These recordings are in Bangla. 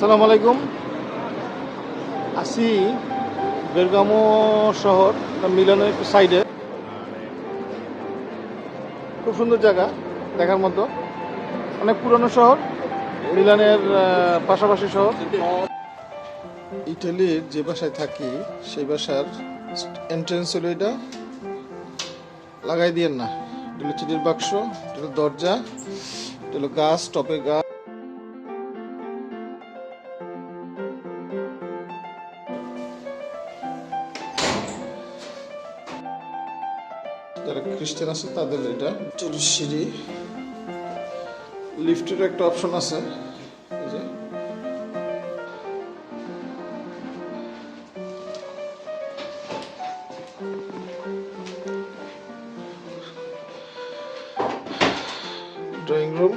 আসসালামু আলাইকুম। আসি বেরগামো শহর মিলনের একটু সাইডে খুব সুন্দর জায়গা, দেখার মতো। অনেক পুরনো শহর, মিলানের পাশাপাশি শহর। ইটালির যে বাসায় থাকি, সেই বাসার এন্ট্রেন্স হলো এটা। লাগাই দিয়েন না। এটা হলো চিঠির বাক্স, এটা দরজা, এটা হলো গাছ টপে গাছ। যারা খ্রিস্টান আছে তাদের এটা। সিঁড়ি। লিফটের একটা অপশন আছে। এই যে। ড্রয়িং রুম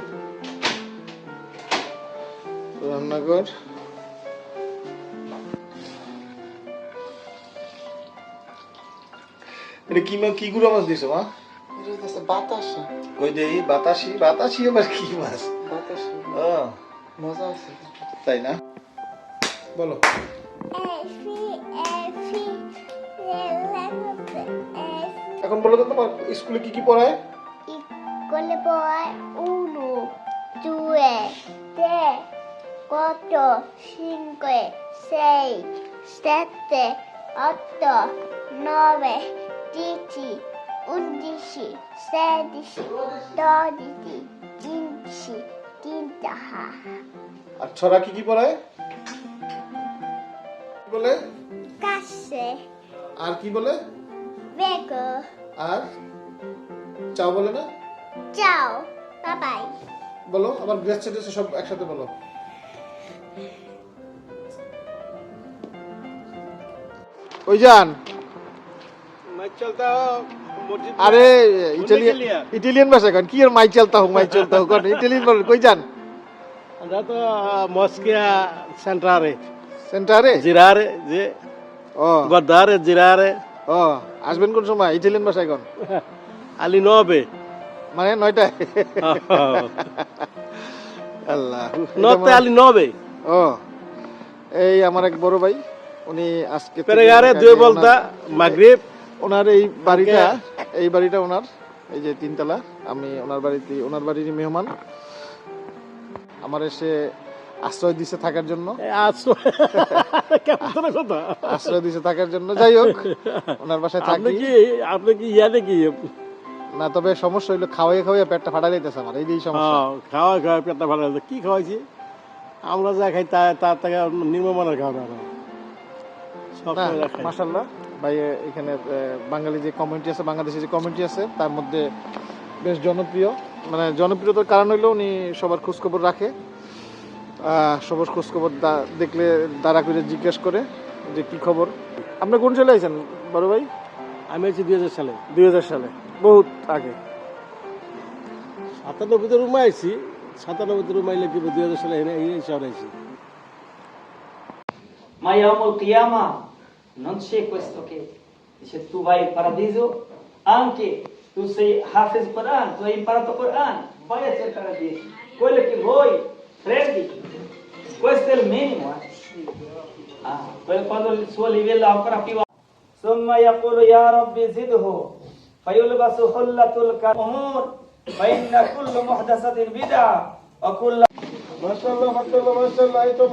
রান্নাঘর। এটা কি মা কি গুঁড়ো মাছ দিছো মা? বাতাসা। কই দেই বাতাসি বাতাসি আবার কি মাছ? বাতাসা। ও মজা আছে তাই না? বলো। এখন বলো তো তোমার স্কুলে কি কি পড়ায়? le poi uno, due, tre, quattro, cinque, sei, sette, otto, nove, dieci, undici, sedici, dodici, quindici, quinta. আর ছড়া কি কি পড়ায় বলে Casse, আর কি বলে vego, আর চাও বলে না bye bye. বলো আবার গ্রেস সেটেছে সব একসাথে বলো ওই যান আরে ইটালিয়ান ইটালিয়ান ভাষা কন কি আর মাই চলতা হোক মাই চলতা হোক ইটালিয়ান বল কই যান? a Moschia centrale, সেন্টারে। girare, gi, ও। guardare, girare ও আসবেন কোন সময়? ইটালিয়ান ভাষায় কন? alle nove. মানে নয়টায়? আল্লাহ Notte alle nove. ও এই আমার এক বড় ভাই উনি আজকে থেকে Pregare ঢাকায় due ওনার- এই বাড়িটা এই বাড়িটা ওনার এই যে তিনতলা। আমি ওনার বাড়িতে ওনার বাড়ির মেহমান। আমার এসে আশ্রয় দিছে থাকার জন্য। আশ্রয় দিছে থাকার জন্য। যাই হোক ওনার বাসায় থাকি। কি আপনি কি ইয়াতে কি? না তবে সমস্যা হইল খাওয়াই খাওয়াই পেটটা ফাটা যাইতেছে আমার। এই সমস্যা। খাওয়া খাওয়া পেটটা ভালো হলো কি খাওয়াইছি? আমরা যা খাই তা তার থেকে নির্মমানের খাওয়া দাওয়া সব মাসাল্লাহ ভাই এখানে বাঙালি যে কমিউনিটি আছে বাংলাদেশি যে কমিউনিটি আছে তার মধ্যে বেশ জনপ্রিয়। মানে জনপ্রিয়তার কারণ হইল উনি সবার খোঁজখবর রাখে। সবার খোঁজখবর দেখলে দাঁড়া করে জিজ্ঞেস করে যে কি খবর। আপনি কোন সালে আইছেন বড় ভাই? আমি আছি দুই হাজার সালে। দুই হাজার সালে বহুত আগে। সাতানব্বইতে রুমে আইছি সাতানব্বইতে রুমে আইলে কি দুই হাজার সালে এনে- এই শহরে আইছি। Yawm al-Qiyamah Non c'è questo che dice tu vai in paradiso, anche tu sei Hafiz Quran, tu hai imparato Quran, vai a cercare di quello che vuoi, prendi. Questo è il minimo. Eh. Ah, quando il suo livello ancora più ثم يقول يا رب زده فيلبس حلة الأمور فإن كل محدثة بدعة وكل ما شاء الله ما شاء الله ما شاء الله أيتم